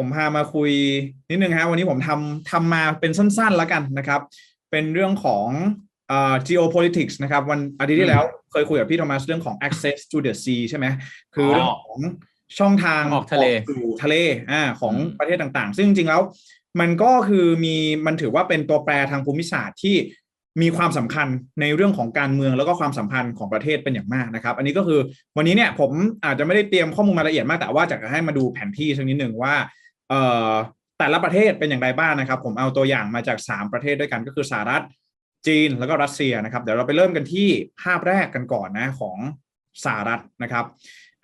ผมพามาคุยนิดนึงฮะวันนี้ผมทำทำมาเป็นสั้นๆแล้วกันนะครับ เป็นเรื่องของเอ่อ geopolitics นะครับวันอาทิตย์ที่แล้วเคยคุยกับพี่โทมัสเรื่องของ access to the sea ใช่ไหมคือเรื่องของช่องทางออกทะเลสู่ทะเลอ่าของอืมประเทศต่างๆ ซึ่งจริงๆแล้ว มันก็คือมีมันถือว่าเป็นตัวแปรทางภูมิศาสตร์ที่มีความสำคัญในเรื่องของการเมืองแล้วก็ความสัมพันธ์ของประเทศเป็นอย่างมากนะครับ อันนี้ก็คือวันนี้เนี่ยผมอาจจะไม่ได้เตรียมข้อมูลมาละเอียดมากแต่ว่าจะให้มาดูแผนที่สักนิดหนึ่งว่า เอ่อแต่ละประเทศเป็นอย่างไรบ้างนะครับ ผมเอาตัวอย่างมาจาก 3 ประเทศด้วยกันก็คือสหรัฐจีนแล้วก็รัสเซียนะครับ เดี๋ยวเราไปเริ่มกันที่ภาพแรกกันก่อนนะของสหรัฐนะครับ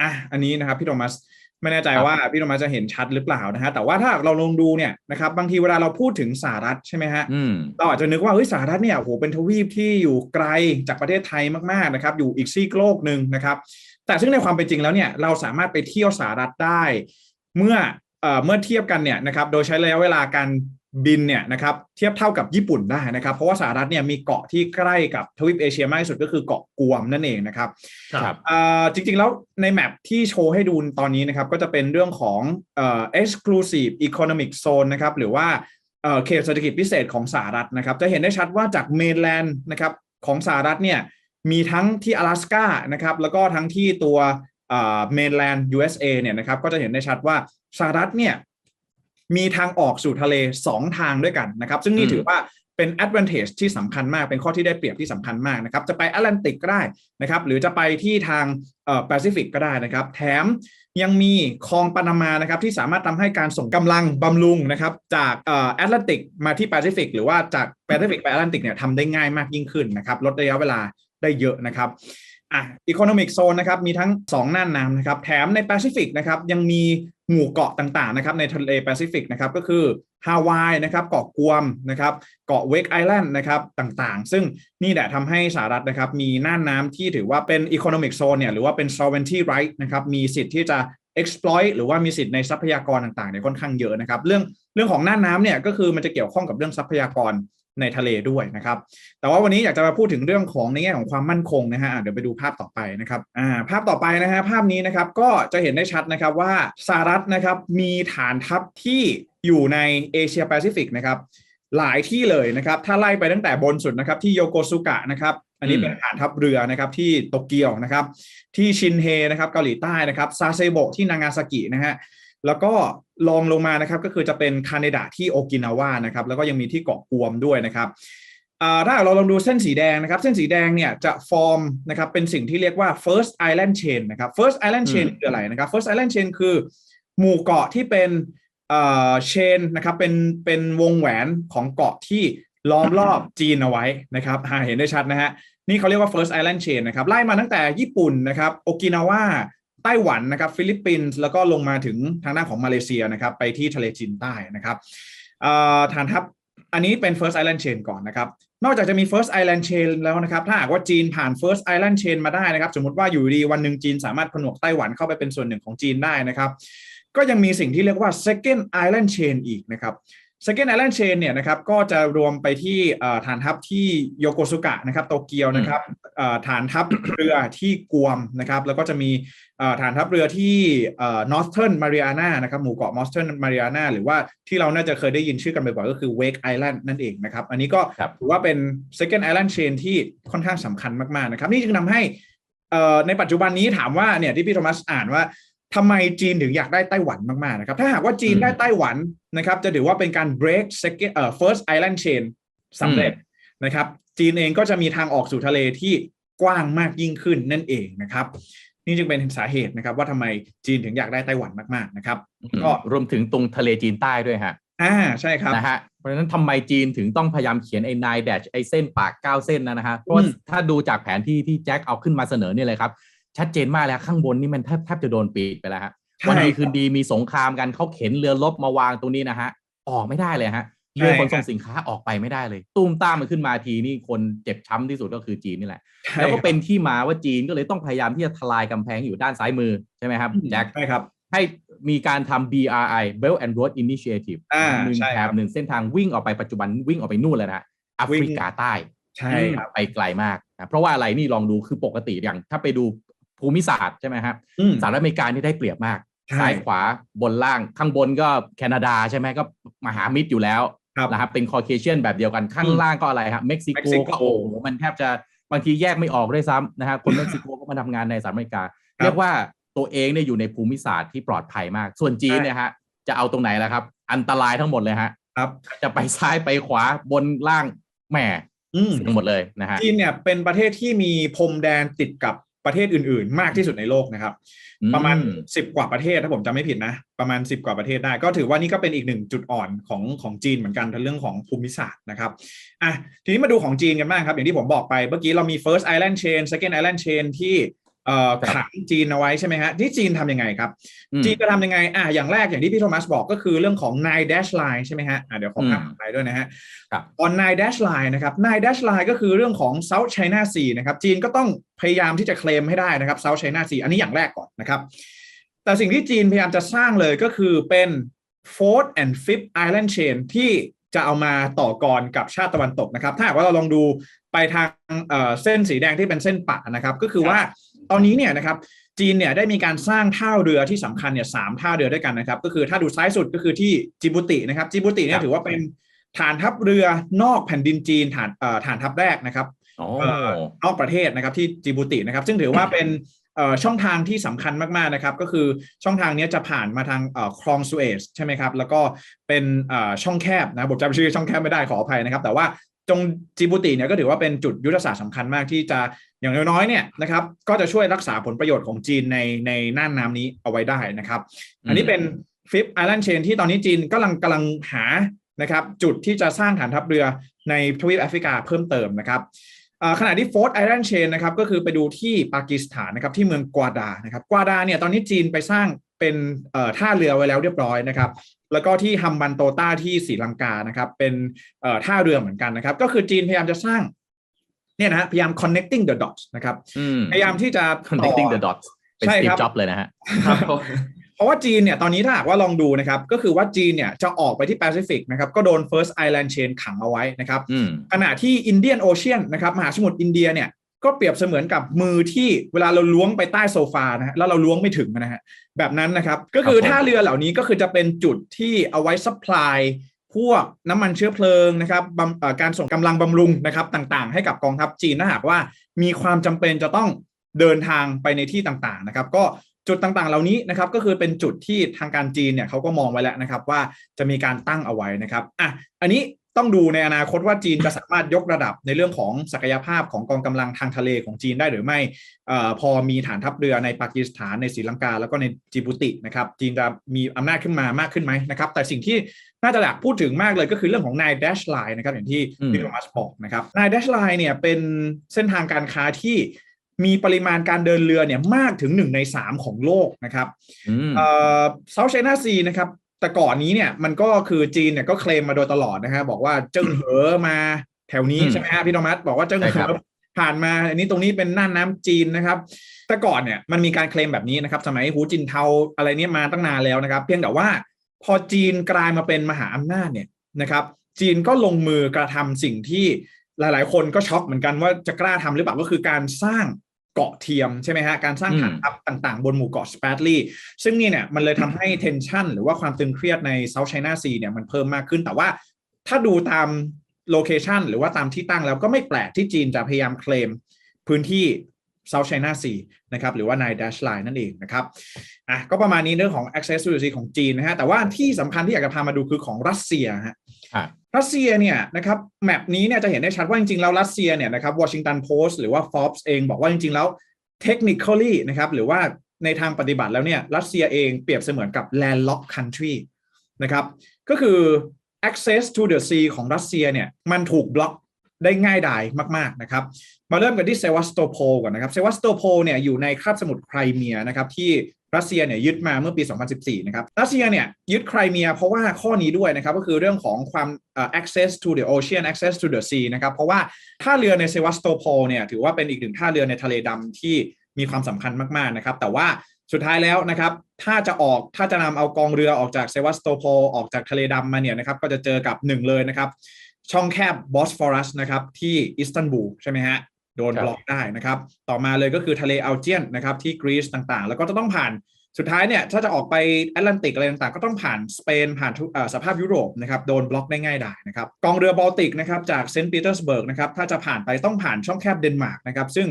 อะอันนี้นะครับพี่โทมัสไม่แน่ใจครับว่าพี่โทมัสจะเห็นชัดหรือเปล่านะฮะแต่ว่าถ้าเราลองดูเนี่ยนะครับบางทีเวลาเราพูดถึงสหรัฐใช่ไหมฮะอืมเราอาจจะนึกว่าเฮ้ยสหรัฐเนี่ยโอ้โหเป็นทวีปที่อยู่ไกลจากประเทศไทยมากๆนะครับ อยู่อีกซีกโลกหนึ่งนะครับ แต่ซึ่งในความเป็นจริงแล้วเนี่ยเราสามารถไปเที่ยวสหรัฐได้ เมื่อ เมื่อเทียบกันเนี่ยนะครับโดยใช้ระยะเวลาการบินเนี่ยนะครับเทียบเท่ากับญี่ปุ่นได้นะครับ เพราะว่าสหรัฐเนี่ยมีเกาะที่ใกล้กับทวีปเอเชียมากที่สุดก็คือเกาะกวมนั่นเองนะครับครับจริงๆแล้วในแมปที่โชว์ให้ดูตอนนี้นะครับก็จะเป็นเรื่องของเอ่อ exclusive economic zone นะครับหรือว่าเขตเศรษฐกิจพิเศษของสหรัฐนะครับจะเห็นได้ชัดว่าจากเมนแลนด์นะครับของสหรัฐเนี่ยมีทั้งที่阿拉斯กานะครับแล้วก็ทั้งที่ตัว เมนแลนด์ USA เนี่ยนะครับก็จะเห็นได้ชัดว่าสหรัฐเนี่ยมีทางออกสู่ทะเล 2 ทางด้วยกันนะครับ ซึ่งนี่อืมถือว่าเป็น advantage ที่สำคัญมาก เป็นข้อที่ได้เปรียบที่สำคัญมากนะครับ จะไปแอตแลนติกก็ได้นะครับ หรือจะไปที่ทางเอ่อแปซิฟิกก็ได้นะครับ แถมยังมีคลองปานามานะครับที่สามารถทำให้การส่งกำลังบำรุงนะครับจากเอ่อแอตแลนติกมาที่แปซิฟิกหรือว่าจากแปซิฟิกไปแอตแลนติกเนี่ยทำได้ง่ายมากยิ่งขึ้นนะครับ ลดระยะเวลาได้เยอะนะครับ อะอีโคโนมิกโซนนะครับมีทั้ง 2 น่านน้ำนะครับแถมในแปซิฟิกนะครับยังมีหมู่เกาะต่างๆนะครับในทะเลแปซิฟิกนะครับก็คือฮาวายนะครับเกาะกวมนะครับเกาะเวกไอแลนด์นะครับต่างๆ ซึ่งนี่แหละทำให้สหรัฐนะครับมีน่านน้ำที่ถือว่าเป็นอีโคโนมิกโซนเนี่ยหรือว่าเป็น sovereignty right นะครับมีสิทธิ์ที่จะ exploit หรือว่ามีสิทธิ์ในทรัพยากรต่างๆเนี่ยค่อนข้างเยอะนะครับเรื่องเรื่องของน่านน้ำเนี่ยก็คือมันจะเกี่ยวข้องกับเรื่องทรัพยากร ในทะเลด้วยนะครับ แต่ว่าวันนี้อยากจะมาพูดถึงเรื่องของในแง่ของความมั่นคงนะฮะอะเดี๋ยวไปดูภาพต่อไปนะครับอ่าภาพต่อไปนะฮะภาพนี้นะครับก็จะเห็นได้ชัดนะครับว่าสหรัฐนะครับมีฐานทัพที่อยู่ในเอเชียแปซิฟิกนะครับหลายที่เลยนะครับ ถ้าไล่ไปตั้งแต่บนสุดนะครับที่โยโกซุกะนะครับ อันนี้อืมเป็นฐานทัพเรือนะครับที่โตเกียวนะครับ ที่ชินเฮนะครับเกาหลีใต้นะครับซาเซโบะที่นางาซากินะฮะ แล้วก็ลองลงมานะครับก็คือจะเป็นคาเนดะที่โอกินาวานะครับแล้วก็ยังมีที่เกาะกวมด้วยนะครับอ่าถ้าเราลองดูเส้นสีแดงนะครับ เส้นสีแดงเนี่ยจะฟอร์มนะครับเป็นสิ่งที่เรียกว่า first island chain นะครับ first island chain อืมคืออะไรนะครับ first island chain คือหมู่เกาะที่เป็นเอ่อเชนนะครับเป็นเป็นวงแหวนของเกาะที่ล้อมรอบจีนเอาไว้นะครับอ่าเห็นได้ชัดนะฮะนี่เขาเรียกว่า first island chain นะครับไล่มาตั้งแต่ญี่ปุ่นนะครับโอกินาวา ไต้หวันนะครับฟิลิปปินส์แล้วก็ลงมาถึงทางด้านของมาเลเซียนะครับไปที่ทะเลจีนใต้นะครับอ่อฐานทัพอันนี้เป็น first island chain ก่อนนะครับนอกจากจะมี first island chain แล้วนะครับถ้าหากว่าจีนผ่าน first island chain มาได้นะครับสมมติว่าอยู่ดีวันหนึ่งจีนสามารถผนวกไต้หวันเข้าไปเป็นส่วนหนึ่งของจีนได้นะครับก็ยังมีสิ่งที่เรียกว่า second island chain อีกนะครับ second island chain เนี่ยนะครับก็จะรวมไปที่เอ่อฐานทัพที่โยโกซุกะนะครับโตเกียวนะครับเอ่อฐานทัพเรือที่กวมนะครับแล้วก็จะมีเอ่อฐานทัพเรือที่เอ่อ northern mariana นะครับหมู่เกาะ northern mariana หรือว่าที่เราน่าจะเคยได้ยินชื่อกันบ่อยๆก็คือ wake island นั่นเองนะครับอันนี้ก็ครับถือว่าเป็น second island chain ที่ค่อนข้างสำคัญมากๆนะครับนี่จึงทำให้เอ่อในปัจจุบันนี้ถามว่าเนี่ยที่พี่โทมัสอ่านว่า ทำไมจีนถึงอยากได้ไต้หวันมากๆนะครับถ้าหากว่าจีนอืมได้ไต้หวันนะครับจะถือว่าเป็นการ break second เอ่อ first island chain สำเร็จนะครับจีนเองก็จะมีทางออกสู่ทะเลที่กว้างมากยิ่งขึ้นนั่นเองนะครับนี่จึงเป็นสาเหตุนะครับ ว่าทำไมจีนถึงอยากได้ไต้หวันมากๆนะครับก็รวมถึงตรงทะเลจีนใต้ด้วยฮะอ่าใช่ครับนะฮะเพราะฉะนั้นทำไมจีนถึงต้องพยายามเขียนไอ้นายแดชไอ้เส้นปากเก้าเส้นนะนะฮะเพราะว่าอืมถ้าดูจากแผนที่ที่แจ็คเอาขึ้นมาเสนอเนี่ยเลยครับ ชัดเจนมากแล้วข้างบนนี่มันแทบแทบจะโดนปิดไปแล้วฮะใช่วันดีคืนดีมีสงครามกันเขาเข็นเรือรบมาวางตรงนี้นะฮะออกไม่ได้เลยฮะเรือขนส่งสินค้าออกไปไม่ได้เลย ตุ้มตามมันขึ้นมาทีนี่คนเจ็บช้ำที่สุดก็คือจีนนี่แหละใช่แล้วก็ครับเป็นที่มาว่าจีนก็เลยต้องพยายามที่จะทลายกำแพงอยู่ด้านซ้ายมือใช่ไหมครับแจ็คใช่ครับ ให้มีการทำ BRI Belt and Road Initiative อ่าหนึ่งใช่แถครับบหนึ่งเส้นทางวิ่งออกไปปัจจุบันวิ่งออกไปนู่นเลยนะแอฟริกาใต้ ใช่ครับไปไกลมากนะเพราะว่าอะไรนี่ลองดูคือปกติอย่างถ้าไปดู ภูมิศาสตร์ใช่ไหมครับอืมสหรัฐอเมริกานี่ได้เปรียบมากใช่ซ้ายขวาบนล่างข้างบนก็แคนาดาใช่ไหมก็มหามิตรอยู่แล้วครับนะครับเป็นคอเคเชียนแบบเดียวกันข้างอืมล่างก็อะไรครับเม็กซิโกเม็กซิโกก็โอ้โหมันแทบจะบางทีแยกไม่ออกด้วยซ้ำนะฮะคนเม็กซิโกก็มาทำงานในสหรัฐอเมริกา เรียกว่าตัวเองเนี่ยอยู่ในภูมิศาสตร์ที่ปลอดภัยมาก ส่วนจีนเนี่ยฮะจะเอาตรงไหนล่ะครับ อันตรายทั้งหมดเลยฮะครับจะไปซ้ายไปขวาบนล่างแหมอืมเสียงหมดเลยนะฮะจีนเนี่ยเป็นประเทศที่มีพรมแดนติดกับ ประเทศอื่นๆ มากที่สุดในโลกนะครับ ประมาณอืม10กว่าประเทศถ้าผมจำไม่ผิดนะ ประมาณ10กว่าประเทศได้ ก็ถือว่านี่ก็เป็นอีกหนึ่งจุดอ่อนของของจีนเหมือนกันในเรื่องของภูมิศาสตร์นะครับอะทีนี้มาดูของจีนกันบ้างครับ อย่างที่ผมบอกไปเมื่อกี้เรามี first island chain second island chain ที่เอ่อครับ ขังจีนเอาไว้ใช่ไหมฮะที่จีนทำยังไงครับอืมจีนจะทำยังไงอะอย่างแรกอย่างที่พี่โทมัสบอกก็คือเรื่องของ nine dash line ใช่ไหมฮะอะเดี๋ยวขอภาพอืมไปด้วยนะฮะครับ on nine dash line นะครับ nine dash line ก็คือเรื่องของ South China Sea นะครับจีนก็ต้องพยายามที่จะเคลมให้ได้นะครับ South China Sea อันนี้อย่างแรกก่อนนะครับ แต่สิ่งที่จีนพยายามจะสร้างเลยก็คือเป็น fourth and fifth island chain ที่จะเอามาต่อกรกับชาติตะวันตกนะครับ ถ้าหากว่าเราลองดูไปทางเอ่อเส้นสีแดงที่เป็นเส้นปะนะครับ ก็คือว่า ตอนนี้เนี่ยนะครับจีนเนี่ยได้มีการสร้างท่าเรือที่สำคัญเนี่ยสามท่าเรือด้วยกันนะครับ ก็คือถ้าดูซ้ายสุดก็คือที่จิบูตินะครับจิบูติเนี่คยรับถือว่าเป็นฐานทัพเรือนอกแผ่นดินจีนฐานเอ่อฐานทัพแรกนะครับโอ้เอ่อนอกประเทศนะครับที่จิบูตินะครับ ซึ่งถือว่าเป็นเอ่อช่องทางที่สำคัญมากๆนะครับ ก็คือช่องทางเนี้ยจะผ่านมาทางเอ่อคลองสุเอซใช่ไหมครับ แล้วก็เป็นเอ่อช่องแคบนะผมจำชื่อช่องแคบไม่ได้ขออภัยนะครับ แต่ว่า จงจิบูติเนี่ยก็ถือว่าเป็นจุดยุทธศาสตร์สำคัญมากที่จะอย่างน้อยๆเนี่ยนะครับก็จะช่วยรักษาผลประโยชน์ของจีนในในน่านน้ำนี้เอาไว้ได้นะครับ อันนี้เป็นฟิปไอแลนด์เชนที่ตอนนี้จีนกำลังกำลังหานะครับจุดที่จะสร้างฐานทัพเรือในทวีปแอฟริกาเพิ่มเติมนะครับอ่าขณะที่โฟร์ t ไอแลนด์เชนนะครับก็คือไปดูที่ปากีสถานนะครับที่เมืองกวาดานะครับกวาดาเนี่ยตอนนี้จีนไปสร้าง เป็นเอ่อท่าเรือไว้แล้วเรียบร้อยนะครับ แล้วก็ที่ฮัมบันโตต้าที่ศรีลังกานะครับ เป็นเอ่อท่าเรือเหมือนกันนะครับ ก็คือจีนพยายามจะสร้างเนี่ยนะฮะพยายาม connecting the dots นะครับอืมพยายามที่จะต่อ connecting the dots เป็นใช่สตีครัฟบจ็อบเลยนะฮะครับผมเพราะว่าจีนเนี่ยตอนนี้ถ้าหากว่าลองดูนะครับ ก็คือว่าจีนเนี่ยจะออกไปที่แปซิฟิกนะครับ ก็โดน First Island Chain ขังเอาไว้นะครับอืมขณะที่อินเดียนโอเชียนนะครับมหาสมุทรอินเดียเนี่ย ก็เปรียบเสมือนกับมือที่เวลาเราล้วงไปใต้โซฟานะฮะแล้วเราล้วงไม่ถึงนะฮะแบบนั้นนะครับก็คือครับผมท่าเรือเหล่านี้ก็คือจะเป็นจุดที่เอาไว้ซัพพลายพวกน้ำมันเชื้อเพลิงนะครับบำเอ่อการส่งกำลังบำรุงนะครับต่างๆ ให้กับกองทัพจีนถ้าหากว่ามีความจำเป็นจะต้องเดินทางไปในที่ต่างๆนะครับ ก็จุดต่างๆ เหล่านี้นะครับก็คือเป็นจุดที่ทางการจีนเนี่ยเขาก็มองไว้แล้วนะครับ ว่าจะมีการตั้งเอาไว้นะครับอะอันนี้ ต้องดูในอนาคตว่าจีนจะสามารถยกระดับในเรื่องของศักยภาพของกองกำลังทางทะเลของจีนได้หรือไม่เอ่อพอมีฐานทัพเรือในปากีสถานในศรีลังกา แล้วก็ในจิบูตินะครับจีนจะมีอำนาจขึ้นมามากขึ้นไหมนะครับ แต่สิ่งที่น่าจะอยากพูดถึงมากเลยก็คือเรื่องของนายแดชไลน์นะครับอย่างที่อืมพี่โทมัสบอกนะครับนายแดชไลน์เนี่ยเป็นเส้นทางการค้าที่มีปริมาณการเดินเรือเนี่ยมากถึงหนึ่งในสามของโลกนะครับอืมเอ่อเซาท์ไชน่าซีนะครับ แต่ก่อนนี้เนี่ยมันก็คือจีนเนี่ยก็เคลมมาโดยตลอดนะฮะบอกว่าเจิ้งเหอมาแถวนี้อืมใช่ไหมฮะพี่โทมัสบอกว่าเจิ้งใช่เหครัอบผ่านมาอันนี้ตรงนี้เป็นน่านน้ำจีนนะครับ แต่ก่อนเนี่ยมันมีการเคลมแบบนี้นะครับ สมัยหูจินเทาอะไรเนี่ยมาตั้งนานแล้วนะครับ เพียงแต่ว่าพอจีนกลายมาเป็นมหาอำนาจเนี่ยนะครับ จีนก็ลงมือกระทำสิ่งที่หลาย ๆ คนก็ช็อกเหมือนกันว่าจะกล้าทำหรือเปล่าก็คือการสร้าง เกาะเทียมใช่ไหมฮะการสร้างฐานทัพต่างๆ บนหมู่เกาะสเปตลีซึ่งนี่เนี่ยมันเลยทำให้เทนชันหรือว่าความตึงเครียดในเซาท์ไชน่าซีเนี่ยมันเพิ่มมากขึ้นแต่ว่าถ้าดูตามโลเคชันหรือว่าตามที่ตั้งแล้วก็ไม่แปลกที่จีนจะพยายามเคลมพื้นที่เซาท์ไชน่าซีนะครับหรือว่านายดัชไลน์นั่นเองนะครับอะก็ประมาณนี้เรื่องของ access to the sea ของจีนนะฮะแต่ว่าที่สำคัญที่อยากจะพามาดูคือของรัสเซียฮะค รัสเซียเนี่ยนะครับแมปนี้เนี่ยจะเห็นได้ชัดว่าจริงๆแล้วรัสเซียเนี่ยนะครับวอชิงตันโพสต์หรือว่า Forbes เองบอกว่าจริงๆแล้ว technically นะครับหรือว่าในทางปฏิบัติแล้วเนี่ยรัสเซียเองเปรียบเสมือนกับ landlock country นะครับก็คือ access to the sea ของรัสเซียเนี่ยมันถูกบล็อก ได้ง่ายดายมาก ๆ นะครับ มาเริ่มกันที่เซวัสโตโพก่อนนะครับ เซวัสโตโพเนี่ยอยู่ในคาบสมุทรไครเมียนะครับที่รัสเซียเนี่ยยึดมาเมื่อปี 2014 นะครับ รัสเซียเนี่ยยึดไครเมียเพราะว่าข้อนี้ด้วยนะครับ ก็คือเรื่องของความ access to the ocean access to the sea นะครับ เพราะว่าท่าเรือในเซวัสโตโพเนี่ยถือว่าเป็นอีกหนึ่งท่าเรือในทะเลดำที่มีความสำคัญมาก ๆ นะครับ แต่ว่าสุดท้ายแล้วนะครับ ถ้าจะออกถ้าจะนำเอากองเรือออกจากเซวัสโตโพออกจากทะเลดำมาเนี่ยนะครับ ก็จะเจอกับหนึ่งเลยนะครับ ช่องแคบบอสฟอรัสนะครับที่อิสตันบูลใช่ไหมฮะโดนครับบล็อกได้นะครับ ต่อมาเลยก็คือทะเลอัลเจียนนะครับที่กรีซต่างๆ แล้วก็จะต้องผ่านสุดท้ายเนี่ยถ้าจะออกไปแอตแลนติกอะไรต่างๆ ก็ต้องผ่านสเปนผ่านทุกเอ่อสภาพยุโรปนะครับโดนบล็อกได้ง่ายดายนะครับกองเรือบอลติกนะครับจากเซนต์ปีเตอร์สเบิร์กนะครับถ้าจะผ่านไปต้องผ่านช่องแคบเดนมาร์กนะครับซึ่ง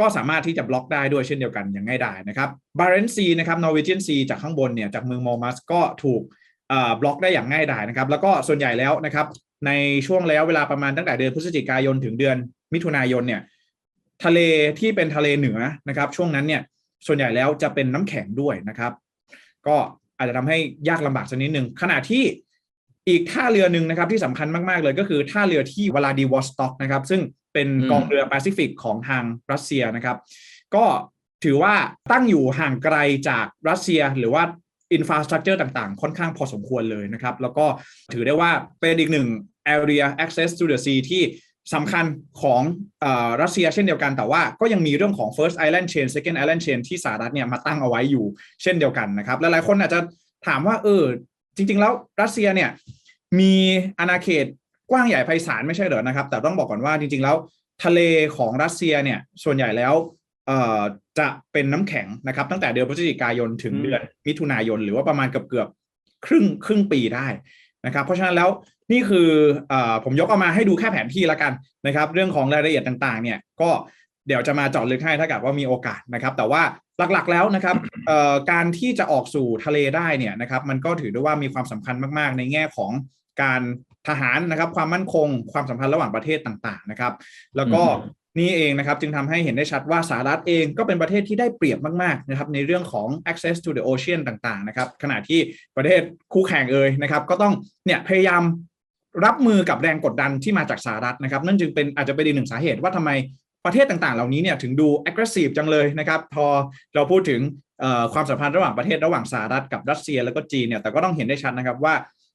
ก็สามารถที่จะบล็อกได้ด้วยเช่นเดียวกันอย่างง่ายดายนะครับบาเรนซีนะครับนอร์เวเจียนซีจากข้างบนเนี่ยจากเมืองมอมัสก็ถูกเอ่อบล็อกได้อย่างง่ายดายนะครับแล้วก็ส่วนใหญ่แล้วนะครับ ในช่วงแล้วเวลาประมาณตั้งแต่เดือนพฤศจิกายนถึงเดือนมิถุนายนเนี่ยทะเลที่เป็นทะเลเหนือนะครับ ช่วงนั้นเนี่ยส่วนใหญ่แล้วจะเป็นน้ำแข็งด้วยนะครับ ก็อาจจะทำให้ยากลำบากสักนิดหนึ่งขณะที่อีกท่าเรือหนึ่งนะครับที่สำคัญมากๆเลยก็คือท่าเรือที่วลาดิวอสต็อกนะครับ ซึ่งเป็นอืมกองเรือแปซิฟิกของทางรัสเซียนะครับ ก็ถือว่าตั้งอยู่ห่างไกลจากรัสเซียหรือว่า อินฟราสตรักเจอร์ต่างๆ ค่อนข้างพอสมควรเลยนะครับ แล้วก็ถือได้ว่าเป็นอีกหนึ่ง area access to the sea ที่สำคัญของอรัสเซียเช่นเดียวกันแต่ว่าก็ยังมีเรื่องของ first island chain second island chain ที่สหรัฐเนี่ยมาตั้งเอาไว้อยู่เช่นเดียวกันนะครับ หลายๆคนอาจจะถามว่าเออจริง ๆ แล้วรัสเซียเนี่ยมีอาณาเขตกว้างใหญ่ไพศาลไม่ใช่เหรอนะครับ แต่ต้องบอกก่อนว่าจริง ๆ แล้วทะเลของรัสเซียเนี่ยส่วนใหญ่แล้ว จะเป็นน้ำแข็งนะครับ ตั้งแต่เดือนพฤศจิกายนถึงอืมเดือนมิถุนายน หรือว่าประมาณเกือบเกือบๆครึ่งครึ่งปีได้นะครับ เพราะฉะนั้นแล้วนี่คือเอ่อผมยกเอามาให้ดูแค่แผนที่ละกันนะครับ เรื่องของรายละเอียดต่างๆ เนี่ยก็เดี๋ยวจะมาเจาะลึกให้ถ้าเกิดว่ามีโอกาสนะครับ แต่ว่าหลักๆแล้วนะครับเอ่อการที่จะออกสู่ทะเลได้เนี่ยนะครับ มันก็ถือได้ว่ามีความสำคัญมากๆ ในแง่ของการทหารนะครับ ความมั่นคง ความสัมพันธ์ระหว่างประเทศต่างๆนะครับ แล้วก็อืม นี่เองนะครับจึงทำให้เห็นได้ชัดว่าสหรัฐเองก็เป็นประเทศที่ได้เปรียบมากๆนะครับในเรื่องของ access to the ocean ต่างๆนะครับขณะที่ประเทศคู่แข่งเอ่ยนะครับก็ต้องเนี่ยพยายามรับมือกับแรงกดดันที่มาจากสหรัฐนะครับนั่นจึงเป็นอาจจะเป็นอีกหนึ่งสาเหตุว่าทำไมประเทศต่างๆ เหล่านี้เนี่ยถึงดู aggressive จังเลยนะครับพอเราพูดถึงความสัมพันธ์ระหว่างประเทศระหว่างสหรัฐกับรัสเซียแล้วก็จีนเนี่ยแต่ก็ต้องเห็นได้ชัดนะครับว่า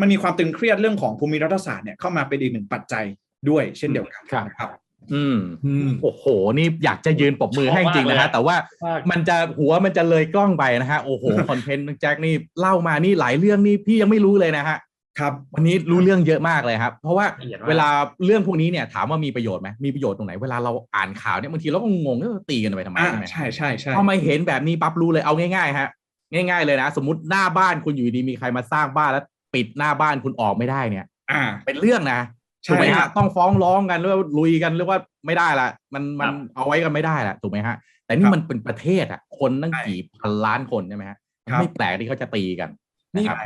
มันมีความตึงเครียดเรื่องของภูมิรัฐศาสตร์เนี่ยเข้ามาเป็นอีกหนึ่งปัจจัยด้วยเช่นเดียวกันครับนะครับ อืมอืมโอ้โห นี่อยากจะยืนปรบมือให้จริงๆนะฮะ แต่ว่ามากมันจะหัวมันจะเลยกล้องไปนะฮะ โอ้โห คอนเทนต์แจ็คนี่เล่ามานี่หลายเรื่องนี่พี่ยังไม่รู้เลยนะฮะ ครับ วันนี้รู้เรื่องเยอะมากเลยครับ เพราะว่าละเอียดมากเวลาเรื่องพวกนี้เนี่ยถามว่ามีประโยชน์ไหมมีประโยชน์ตรงไหน เวลาเราอ่านข่าวเนี่ยบางทีเราก็งงว่าตีกันไปทำไมอ่าใช่ไหมใช่ใช่ใช่พอมาเห็นแบบนี้ปั๊บรู้เลย เอาง่ายๆฮะ ง่าย ๆเลยนะ สมมติหน้าบ้านคุณอยู่ดีมีใครมาสร้างบ้านแล้ว ปิดหน้าบ้านคุณออกไม่ได้เนี่ย อ่า เป็นเรื่องนะใช่ ถูกไหมครัฮะบต้องฟ้องร้องกันหรือว่าลุยกันหรือว่าไม่ได้ละมันมันครับเอาไว้กันไม่ได้ละถูกไหมฮะ แต่นี่ครับมันเป็นประเทศอะ คนตั้งใช่กี่พันล้านคนใช่ไหมฮะครับไม่แปลกที่เขาจะตีกันนี่นะครับ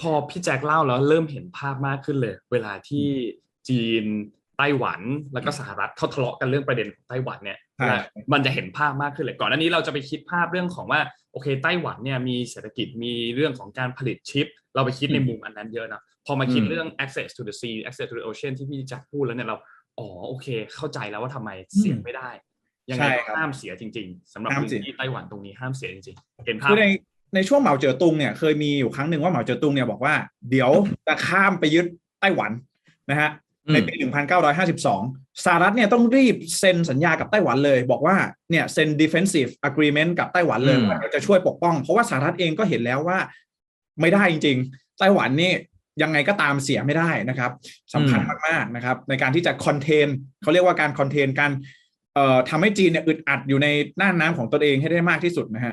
พอพี่แจ็คเล่าแล้วเริ่มเห็นภาพมากขึ้นเลย เวลาที่จีนไต้หวันแล้วก็สหรัฐเขาทะเลาะกันเรื่องประเด็นของไต้หวันเนี่ยใช่นะมันจะเห็นภาพมากขึ้นเลยก่อนหน้านี้เราจะไปคิดภาพเรื่องของว่า โอเคไต้หวันเนี่ยมีเศรษฐกิจมีเรื่องของการผลิตชิป เราไปคิดในอืมมุมอันนั้นเยอะนะพอมาคิดอืมเรื่อง access to the sea access to the ocean ที่พี่แจ็คพูดแล้วเนี่ยเราอ๋อโอเค เข้าใจแล้วว่าทำไมเสียไม่ได้ ยังไงใช่ก็ครับห้ามเสียจริง ๆสำหรับห้ามพื้นเสียที่ไต้หวันตรงนี้ห้ามเสียจริงๆเห็นภาพคือในในช่วงเหมาเจ๋อตุงเนี่ยเคยมีอยู่ครั้งหนึ่งว่าเหมาเจ๋อตุงเนี่ยบอกว่า เดี๋ยวจะข้ามไปยึดไต้หวันนะฮะ ในปี 1952 สหรัฐเนี่ยต้องรีบเซ็นสัญญากับไต้หวันเลย บอกว่าเนี่ยเซ็น defensive agreement กับไต้หวันเลยอืมว่าเดี๋ยวจะช่วยปกป้อง เพราะว่าสหรัฐเองก็เห็นแล้วว่า ไม่ได้จริง ๆ ไต้หวันนี่ยังไงก็ตามเสียไม่ได้นะครับสำคัญมากๆนะครับ ในการที่จะคอนเทนเขาเรียกว่าการคอนเทนการเอ่อทำให้จีนเนี่ยอึดอัดอยู่ในน่านน้ำของตนเองให้ได้มากที่สุดนะฮะ